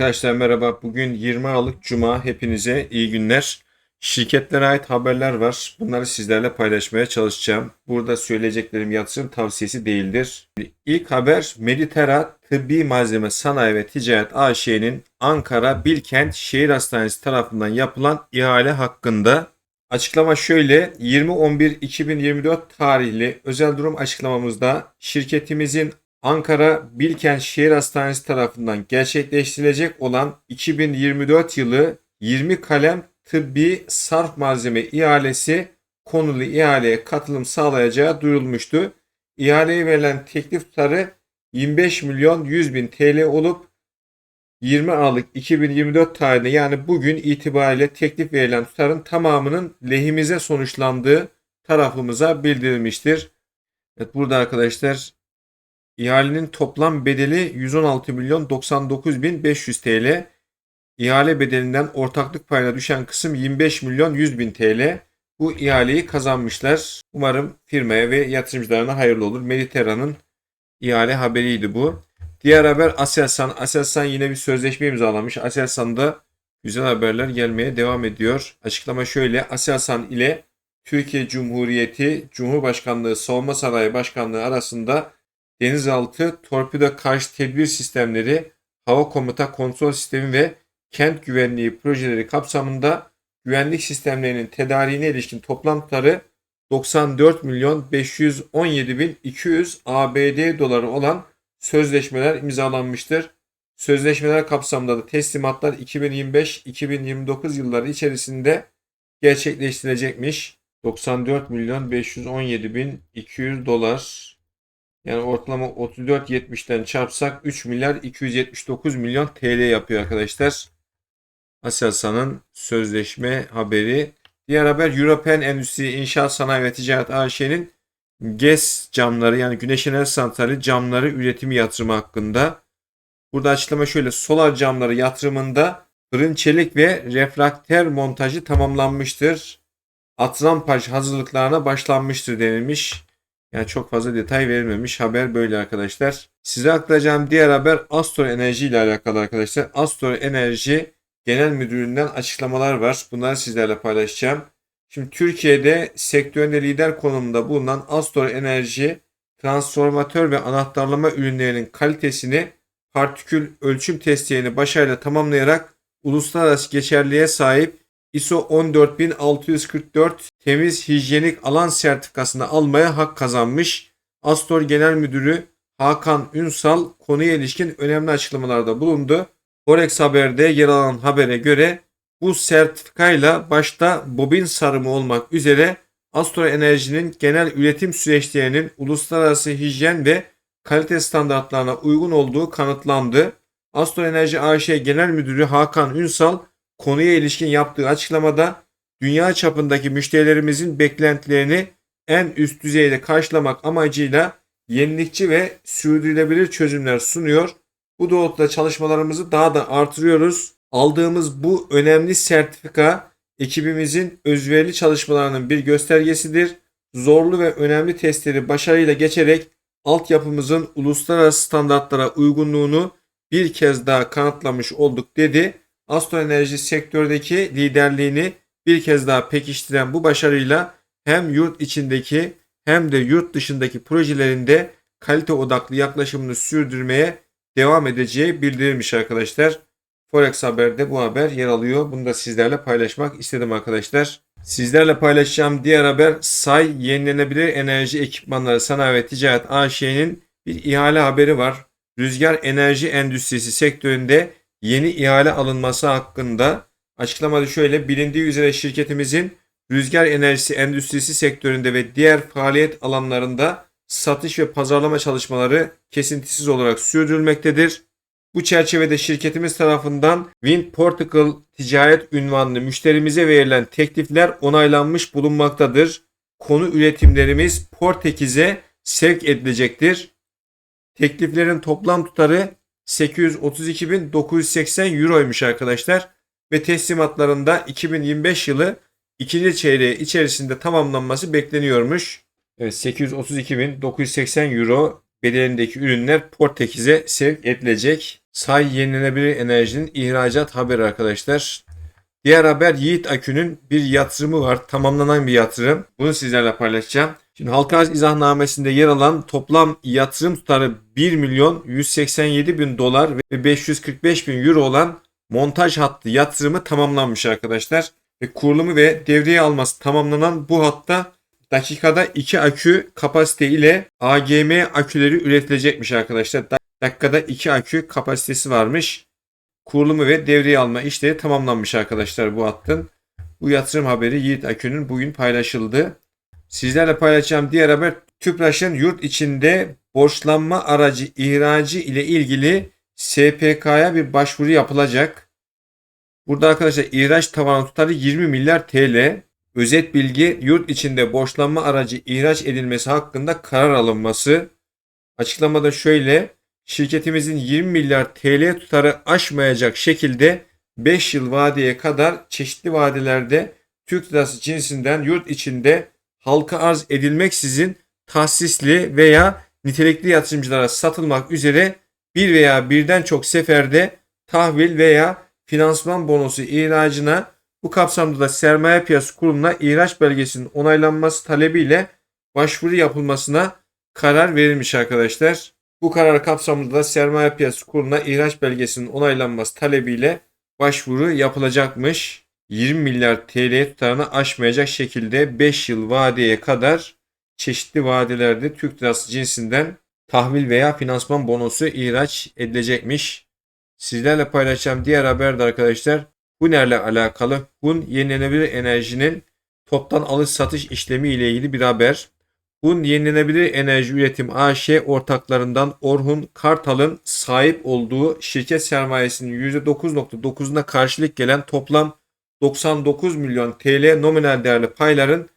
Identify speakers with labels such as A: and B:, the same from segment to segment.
A: Arkadaşlar merhaba. Bugün 20 Aralık Cuma. Hepinize iyi günler. Şirketlere ait haberler var. Bunları sizlerle paylaşmaya çalışacağım. Burada söyleyeceklerim yatırım tavsiyesi değildir. İlk haber Meditera Tıbbi Malzeme Sanayi ve Ticaret AŞ'nin Ankara Bilkent Şehir Hastanesi tarafından yapılan ihale hakkında Açıklama şöyle 20.11.2024 tarihli özel durum açıklamamızda şirketimizin Ankara Bilkent Şehir Hastanesi tarafından gerçekleştirilecek olan 2024 yılı 20 kalem tıbbi sarf malzeme ihalesi konulu ihaleye katılım sağlayacağı duyurulmuştu. İhaleye verilen teklif tutarı 25 milyon 100 bin TL olup 20 Aralık 2024 tarihinde yani bugün itibariyle teklif verilen tutarın tamamının lehimize sonuçlandığı tarafımıza bildirilmiştir. Evet burada arkadaşlar ihalenin toplam bedeli 116 milyon 99 bin 500 TL. İhale bedelinden ortaklık payına düşen kısım 25 milyon 100 bin TL. Bu ihaleyi kazanmışlar. Umarım firmaya ve yatırımcılarına hayırlı olur. Mediterrane'ın ihale haberiydi bu. Diğer haber Aselsan. Aselsan yine bir sözleşme imzalamış. Aselsan'da güzel haberler gelmeye devam ediyor. Açıklama şöyle. Aselsan ile Türkiye Cumhuriyeti Cumhurbaşkanlığı Savunma Sanayi Başkanlığı arasında denizaltı torpido karşı tedbir sistemleri, hava komuta kontrol sistemi ve kent güvenliği projeleri kapsamında güvenlik sistemlerinin tedariğine ilişkin toplam tutarı 94 milyon 517 bin 200 ABD doları olan sözleşmeler imzalanmıştır. Sözleşmeler kapsamında da teslimatlar 2025-2029 yılları içerisinde gerçekleştirilecekmiş. 94 milyon 517 bin 200 dolar yani ortalama 34.70'ten çarpsak 3 milyar 279 milyon TL yapıyor arkadaşlar. Aselsan'ın sözleşme haberi. Diğer haber European Endüstri İnşaat Sanayi ve Ticaret AŞ'nin GES camları yani güneş enerji santrali camları üretimi yatırımı hakkında. Burada açıklama şöyle solar camları yatırımında fırın çelik ve refraktör montajı tamamlanmıştır. Atrampaj hazırlıklarına başlanmıştır denilmiş. Yani çok fazla detay verilmemiş. Haber böyle arkadaşlar. Size aktaracağım diğer haber Astor Enerji ile alakalı arkadaşlar. Astor Enerji Genel Müdürlüğü'nden açıklamalar var. Bunları sizlerle paylaşacağım. Şimdi Türkiye'de sektöründe lider konumunda bulunan Astor Enerji transformatör ve anahtarlama ürünlerinin kalitesini partikül ölçüm testlerini başarıyla tamamlayarak uluslararası geçerliğe sahip ISO 14644 temiz hijyenik alan sertifikasını almaya hak kazanmış. Astor Genel Müdürü Hakan Ünsal konuya ilişkin önemli açıklamalarda bulundu. Forex Haber'de yer alan habere göre bu sertifikayla başta bobin sarımı olmak üzere Astor Enerji'nin genel üretim süreçlerinin uluslararası hijyen ve kalite standartlarına uygun olduğu kanıtlandı. Astor Enerji AŞ Genel Müdürü Hakan Ünsal konuya ilişkin yaptığı açıklamada dünya çapındaki müşterilerimizin beklentilerini en üst düzeyde karşılamak amacıyla yenilikçi ve sürdürülebilir çözümler sunuyor. Bu doğrultuda çalışmalarımızı daha da artırıyoruz. Aldığımız bu önemli sertifika ekibimizin özverili çalışmalarının bir göstergesidir. Zorlu ve önemli testleri başarıyla geçerek altyapımızın uluslararası standartlara uygunluğunu bir kez daha kanıtlamış olduk dedi. Astro Enerji sektördeki liderliğini bir kez daha pekiştiren bu başarıyla hem yurt içindeki hem de yurt dışındaki projelerinde kalite odaklı yaklaşımını sürdürmeye devam edeceği bildirilmiş arkadaşlar. Forex Haber'de bu haber yer alıyor. Bunu da sizlerle paylaşmak istedim arkadaşlar. Sizlerle paylaşacağım diğer haber SAY Yenilenebilir Enerji Ekipmanları Sanayi ve Ticaret AŞ'nin bir ihale haberi var. Rüzgar enerji endüstrisi sektöründe yeni ihale alınması hakkında açıklamada şöyle bilindiği üzere şirketimizin rüzgar enerjisi endüstrisi sektöründe ve diğer faaliyet alanlarında satış ve pazarlama çalışmaları kesintisiz olarak sürdürülmektedir. Bu çerçevede şirketimiz tarafından Wind Portugal ticaret ünvanlı müşterimize verilen teklifler onaylanmış bulunmaktadır. Konu üretimlerimiz Portekiz'e sevk edilecektir. Tekliflerin toplam tutarı 832.980 euroymuş arkadaşlar ve teslimatlarında 2025 yılı ikinci çeyreği içerisinde tamamlanması bekleniyormuş. Evet 832.980 euro bedelindeki ürünler Portekiz'e sevk edilecek. Say yenilenebilir enerjinin ihracat haberi arkadaşlar. Diğer haber Yiğit Akü'nün bir yatırımı var. Tamamlanan bir yatırım. Bunu sizlerle paylaşacağım. Şimdi halka arz izahnamesinde yer alan toplam yatırım tutarı 1 milyon 187 bin dolar ve 545 bin euro olan montaj hattı yatırımı tamamlanmış arkadaşlar. Ve kurulumu ve devreye alması tamamlanan bu hatta dakikada 2 akü kapasite ile AGM aküleri üretilecekmiş arkadaşlar. Dakikada 2 akü kapasitesi varmış. Kurulumu ve devreye alma işleri tamamlanmış arkadaşlar bu hattın. Bu yatırım haberi Yiğit Akü'nün bugün paylaşıldı. Sizlerle paylaşacağım diğer haber TÜPRAŞ'ın yurt içinde borçlanma aracı ihracı ile ilgili SPK'ya bir başvuru yapılacak. Burada arkadaşlar ihraç tavanı tutarı 20 milyar TL. Özet bilgi yurt içinde borçlanma aracı ihraç edilmesi hakkında karar alınması. Açıklamada şöyle şirketimizin 20 milyar TL tutarı aşmayacak şekilde 5 yıl vadeye kadar çeşitli vadelerde Türk lirası cinsinden yurt içinde halka arz edilmeksizin tahsisli veya nitelikli yatırımcılara satılmak üzere bir veya birden çok seferde tahvil veya finansman bonosu ihracına bu kapsamda da sermaye piyasası kurumuna ihraç belgesinin onaylanması talebiyle başvuru yapılmasına karar verilmiş arkadaşlar. Bu karar kapsamında da sermaye piyasası kuruluna ihraç belgesinin onaylanması talebiyle başvuru yapılacakmış. 20 milyar TL tutarını aşmayacak şekilde 5 yıl vadeye kadar çeşitli vadelerde Türk lirası cinsinden tahvil veya finansman bonosu ihraç edilecekmiş. Sizlerle paylaşacağım diğer haber de arkadaşlar Huner'le alakalı Hun yenilenebilir enerjinin toptan alış satış işlemi ile ilgili bir haber. Hun Yenilenebilir Enerji Üretim AŞ ortaklarından Orhun Kartal'ın sahip olduğu şirket sermayesinin %9.9'una karşılık gelen toplam 99 milyon TL nominal değerli payların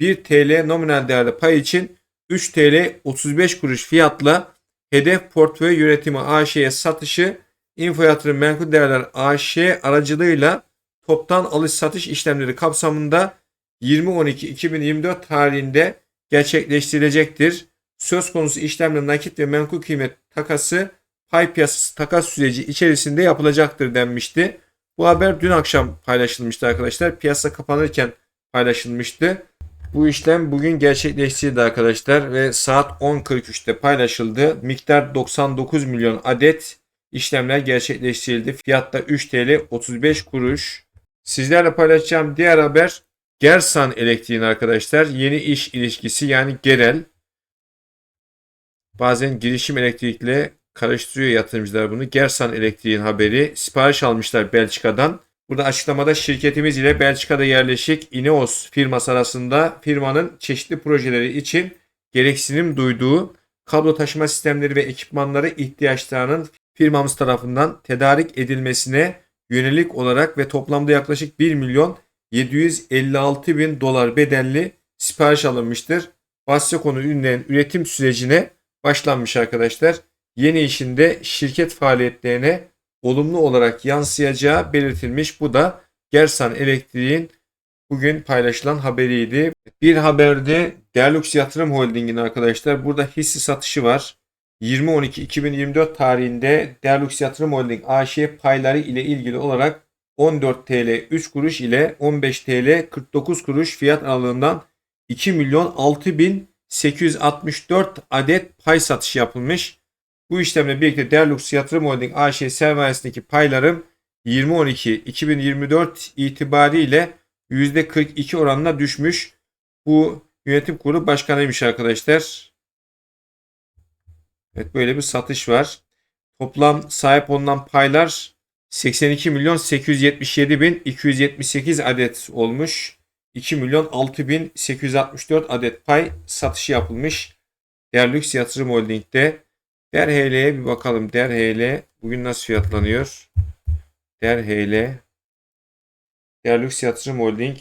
A: 1 TL nominal değerli pay için 3 TL 35 kuruş fiyatla hedef portföy yönetimi AŞ'ye satışı Info Yatırım Menkul Değerler AŞ aracılığıyla toptan alış satış işlemleri kapsamında 20.12.2024 tarihinde gerçekleştirilecektir. Söz konusu işlemle nakit ve menkul kıymet takası pay piyasası takas süreci içerisinde yapılacaktır denmişti. Bu haber dün akşam paylaşılmıştı arkadaşlar. Piyasa kapanırken paylaşılmıştı. Bu işlem bugün gerçekleştirildi arkadaşlar ve saat 10.43'te paylaşıldı. Miktar 99 milyon adet işlemler gerçekleştirildi. Fiyatta 3 TL 35 kuruş. Sizlerle paylaşacağım diğer haber Gersan Elektriğin arkadaşlar yeni iş ilişkisi yani Gerel. Bazen girişim elektrikle karıştırıyor yatırımcılar bunu. Gersan Elektriğin haberi. Sipariş almışlar Belçika'dan. Burada açıklamada şirketimiz ile Belçika'da yerleşik Ineos firması arasında firmanın çeşitli projeleri için gereksinim duyduğu kablo taşıma sistemleri ve ekipmanları ihtiyaçlarının firmamız tarafından tedarik edilmesine yönelik olarak ve toplamda yaklaşık 1 milyon 756 bin dolar bedelli sipariş alınmıştır. Bahse konu ürünlerin üretim sürecine başlanmış arkadaşlar. Yeni işinde şirket faaliyetlerine olumlu olarak yansıyacağı belirtilmiş. Bu da Gersan Elektriğin bugün paylaşılan haberiydi. Bir haberde Derlux Yatırım Holding'in arkadaşlar burada hisse satışı var. 20.12.2024 tarihinde Derlux Yatırım Holding AŞ payları ile ilgili olarak 14 TL 3 kuruş ile 15 TL 49 kuruş fiyat aralığından 2 milyon 6 bin 864 adet pay satışı yapılmış. Bu işlemle birlikte Derlux Yatırım Holding AŞ sermayesindeki paylarım 20.12.2024 itibariyle %42 oranına düşmüş. Bu yönetim kurulu başkanıymış arkadaşlar. Evet böyle bir satış var. Toplam sahip olunan paylar 82 milyon 877 bin 278 adet olmuş. 2 milyon 6 bin 864 adet pay satışı yapılmış. Derlux Yatırım Holding'de. Derheyle'ye bir bakalım. Derheyle bugün nasıl fiyatlanıyor? Derheyle Derlux Yatırım Holding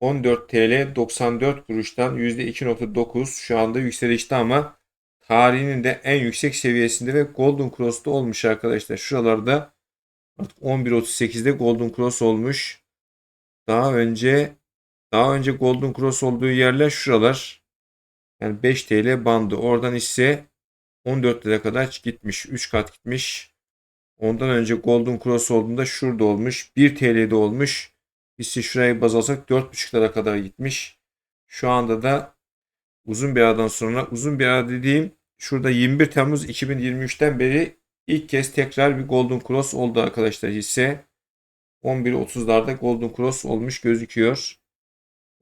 A: 14 TL 94 kuruştan %2.9 şu anda yükselişte ama tarihinin de en yüksek seviyesinde ve Golden Cross'ta olmuş arkadaşlar. Şuralarda artık 11.38'de Golden Cross olmuş. Daha önce daha önce Golden Cross olduğu yerler şuralar. Yani 5 TL bandı. Oradan ise 14 lira kadar gitmiş. 3 kat gitmiş. Ondan önce Golden Cross olduğunda şurada olmuş. 1 TL'de olmuş. Hisse şurayı baz alsak 4,5 lira kadar gitmiş. Şu anda da uzun bir aradan sonra uzun bir ara dediğim şurada 21 Temmuz 2023'ten beri ilk kez tekrar bir Golden Cross oldu arkadaşlar hisse. 11.30'larda Golden Cross olmuş gözüküyor.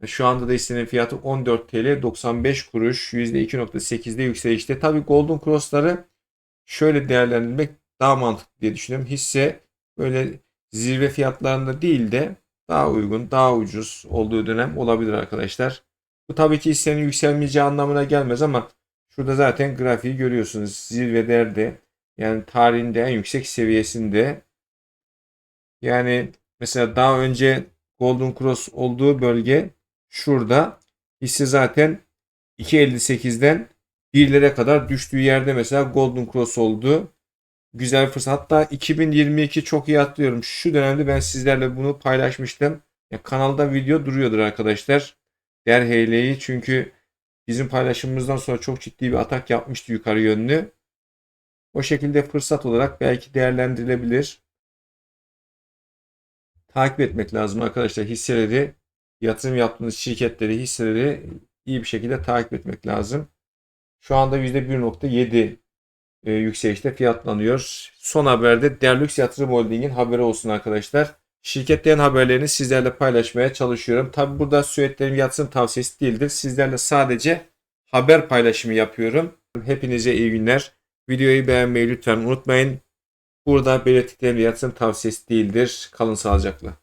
A: Şu anda da hissenin fiyatı 14 TL 95 kuruş %2.8'de yükselişte. Tabi Golden Cross'ları şöyle değerlendirmek daha mantıklı diye düşünüyorum. Hisse böyle zirve fiyatlarında değil de daha uygun, daha ucuz olduğu dönem olabilir arkadaşlar. Bu tabii ki hissenin yükselmeyeceği anlamına gelmez ama şurada zaten grafiği görüyorsunuz. Zirvelerde yani tarihinde en yüksek seviyesinde. Yani mesela daha önce Golden Cross olduğu bölge şurada. Hisse zaten 2.58'den 1'lere kadar düştüğü yerde mesela Golden Cross oldu. Güzel fırsat. Hatta 2022 çok iyi hatırlıyorum. Şu dönemde ben sizlerle bunu paylaşmıştım. Ya kanalda video duruyordur arkadaşlar. Derheyle'yi çünkü bizim paylaşımımızdan sonra çok ciddi bir atak yapmıştı yukarı yönlü. O şekilde fırsat olarak belki değerlendirilebilir. Takip etmek lazım arkadaşlar hisseleri. Yatırım yaptığınız şirketleri, hisseleri iyi bir şekilde takip etmek lazım. Şu anda %1.7 e, yükselişte fiyatlanıyor. Son haberde Derlux Yatırım Holding'in haberi olsun arkadaşlar. Şirketlerin haberlerini sizlerle paylaşmaya çalışıyorum. Tabi burada söylediklerim yatırım tavsiyesi değildir. Sizlerle sadece haber paylaşımı yapıyorum. Hepinize iyi günler. Videoyu beğenmeyi lütfen unutmayın. Burada belirttiklerim yatırım tavsiyesi değildir. Kalın sağlıcakla.